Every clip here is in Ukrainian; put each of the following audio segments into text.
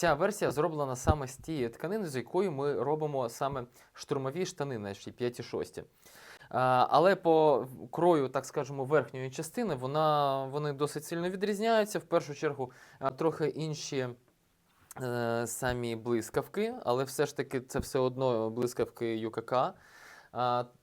Ця версія зроблена саме з тієї тканини, з якої ми робимо саме штурмові штани наші 5 і 6. Але по крою, так скажемо, верхньої частини вона, вони досить сильно відрізняються. В першу чергу трохи інші е, самі блискавки, але все ж таки це все одно блискавки ЮКК.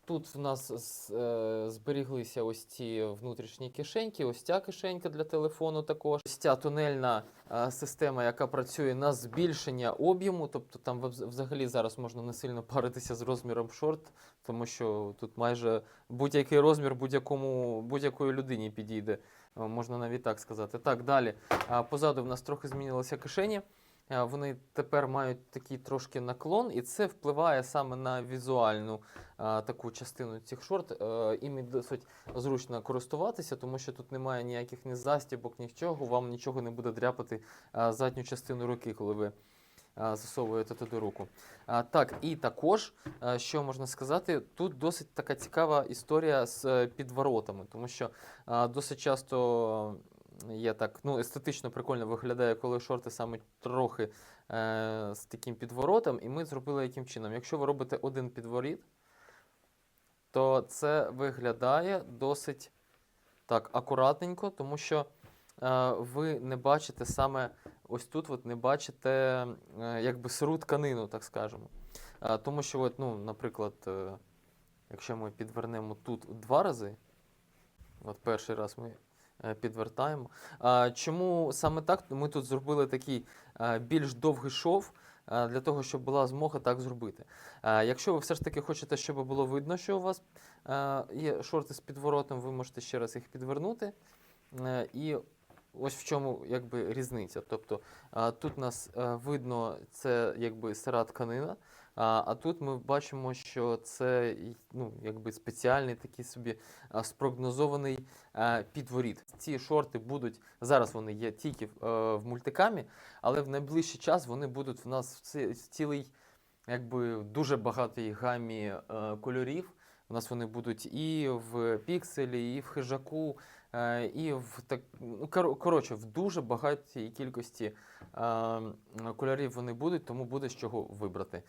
Тут в нас е, зберіглися ось ці внутрішні кишеньки, ось ця кишенька для телефону також. Ось ця тунельна система, яка працює на збільшення об'єму, тобто там взагалі зараз можна не сильно паритися з розміром шорт, тому що тут майже будь-який розмір будь-якому будь-якої людині підійде. Е, Можна навіть так сказати. Так, далі. Позаду в нас трохи змінилися кишені. Е, Вони тепер мають такий трошки наклон, і це впливає саме на візуальну а, таку частину цих шорт. Е, Іми досить зручно користуватися, тому що тут немає ніяких ні застібок, нічого, вам нічого не буде дряпати а, задню частину руки, коли ви засовуєте туди руку. А, так, і також, що можна сказати, тут досить така цікава історія з е, підворотами, тому що а, досить часто є так, ну, естетично прикольно виглядає, коли шорти саме трохи е, з таким підворотом, і ми зробили яким чином. Якщо ви робите один підворіт, то це виглядає досить так акуратненько, тому що е, ви не бачите саме ось тут, от не бачите е, якби сиру тканину, так скажемо. Е, тому що, от, ну, наприклад, е, якщо ми підвернемо тут два рази, от перший раз ми підвертаємо. Чому саме так? Ми тут зробили такий е, більш довгий шов. е, Для того, щоб була змога так зробити. Е, Якщо ви все ж таки хочете, щоб було видно, що у вас е, є шорти з підворотом, ви можете ще раз їх підвернути. Е, І ось в чому якби різниця. Тобто е, тут у нас е, видно це якби сира тканина, а, а тут ми бачимо, що це ну, якби спеціальний такий собі спрогнозований е, підворіт. Ці шорти будуть зараз. Вони є тільки в, е, в мультикамі, але в найближчий час вони будуть в нас в цілий, якби дуже багатій гамі е, кольорів. У нас вони будуть і в пікселі, і в хижаку, і в так ну кор- коротше, в дуже багатій кількості е, кольорів вони будуть, тому буде з чого вибрати.